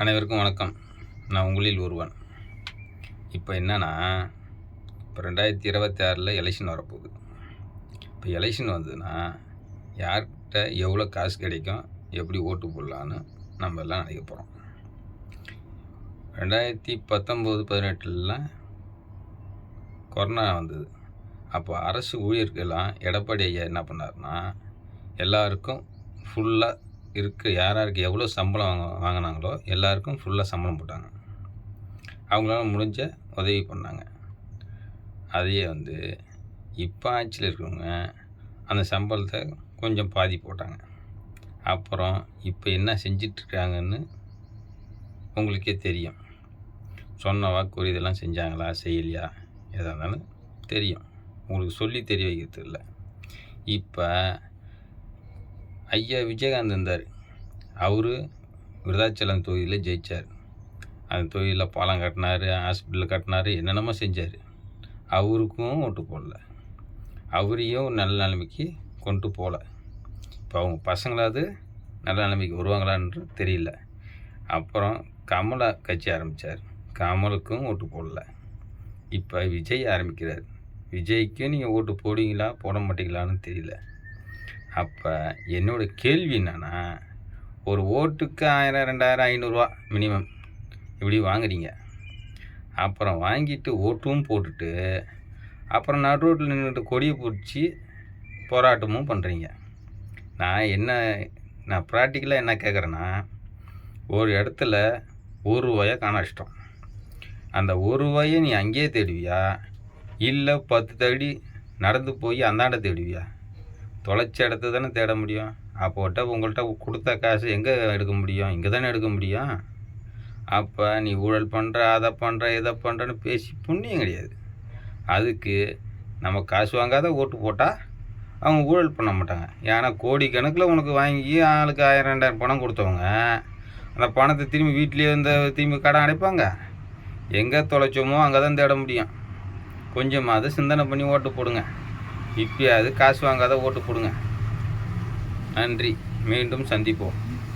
அனைவருக்கும் வணக்கம். நான் உங்களில் ஒருவன். இப்போ என்னென்னா இப்போ ரெண்டாயிரத்தி இருபத்தி ஆறில் எலெக்ஷன் வரப்போகுது. இப்போ எலெக்ஷன் வந்ததுன்னா யார்கிட்ட எவ்வளோ காசு கிடைக்கும் எப்படி ஓட்டு போடலான்னு நம்ம எல்லாம் நினைக்க போகிறோம் ரெண்டாயிரத்தி பத்தொம்போது பதினெட்டுலாம் கொரோனா வந்தது. அப்போ அரசு ஊழியர்கள்லாம் எடப்பாடி ஐயா என்ன பண்ணாருன்னா எல்லாருக்கும் ஃபுல்லாக இருக்க யார் யாருக்கு எவ்வளோ சம்பளம் வாங்க வாங்கினாங்களோ எல்லாருக்கும் ஃபுல்லாக சம்பளம் போட்டாங்க. அவங்களால முடிஞ்ச உதவி பண்ணாங்க. அதையே வந்து இப்போ ஆட்சியில் இருக்கிறவங்க அந்த சம்பளத்தை கொஞ்சம் பாதி போட்டாங்க. அப்புறம் இப்போ என்ன செஞ்சிட்ருக்காங்கன்னு உங்களுக்கே தெரியும். சொன்ன வாக்குறுதி இதெல்லாம் செஞ்சாங்களா செய்யலையா எதாக இருந்தாலும் தெரியும். உங்களுக்கு சொல்லி தெரிய வைக்கிறது இல்லை. இப்போ ஐயா விஜயகாந்த் இருந்தார். அவர் விருதாச்சலம் தொகுதியில் ஜெயித்தார் அந்த தொகுதியில் பாலம் கட்டினார் ஹாஸ்பிட்டல் கட்டினார் என்னென்னமோ செஞ்சார். அவருக்கும் ஓட்டு போடல. அவரையும் நல்ல நிலைமைக்கு கொண்டு போகல இப்போ அவங்க பசங்களாவது நல்ல நிலைமைக்கு வருவாங்களான்னு தெரியல. அப்புறம் கமலை கட்சி ஆரம்பித்தார் கமலுக்கும் ஓட்டு போடல. இப்போ விஜய் ஆரம்பிக்கிறார். விஜய்க்கும் நீங்கள் ஓட்டு போடுவீங்களா போட மாட்டீங்களான்னு தெரியல. அப்போ என்னோடய கேள்வி என்னென்னா ஒரு ஓட்டுக்கு ஆயிரம் ரெண்டாயிரம் ஐநூறுரூவா மினிமம் இப்படி வாங்குறீங்க. அப்புறம் வாங்கிட்டு ஓட்டும் போட்டுட்டு அப்புறம் நடு ரோட்டில் நின்றுட்டு கொடியை பிடிச்சி போராட்டமும் பண்ணுறீங்க நான் என்ன நான் ப்ராக்டிக்கலாக என்ன கேட்குறேன்னா ஒரு இடத்துல ஒரு ரூபாயை காண இஷ்டம். அந்த ஒரு ரூபாயை நீ அங்கேயே தேடுவியா? இல்லை பத்து தடி நடந்து போய் அந்தாண்ட தேடுவியா? தொலைச்ச இடத்த தானே தேட முடியும்? அப்போட்ட உங்கள்கிட்ட கொடுத்த காசு எங்கே எடுக்க முடியும்? இங்கே தானே எடுக்க முடியும்? அப்போ நீ ஊழல் பண்ணுற அதை பண்ணுற இதை பண்ணுறன்னு பேசி புண்ணியம் கிடையாது. அதுக்கு நம்ம காசு வாங்காத ஓட்டு போட்டால் அவங்க ஊழல் பண்ண மாட்டாங்க. ஏன்னா கோடிக்கணக்கில் உனக்கு வாங்கி ஆளுக்கு ஆயிரம் ரெண்டாயிரம் பணம் கொடுத்தவங்க அந்த பணத்தை திரும்பி வீட்டிலேயே வந்து திரும்பி கடன் அடைப்பாங்க. எங்கே தொலைச்சோமோ அங்கே தான் தேட முடியும். கொஞ்சமாவது சிந்தனை பண்ணி ஓட்டு போடுங்க. இப்பயாவது காசு வாங்காத ஓட்டு போடுங்க. நன்றி. மீண்டும் சந்திப்போம்.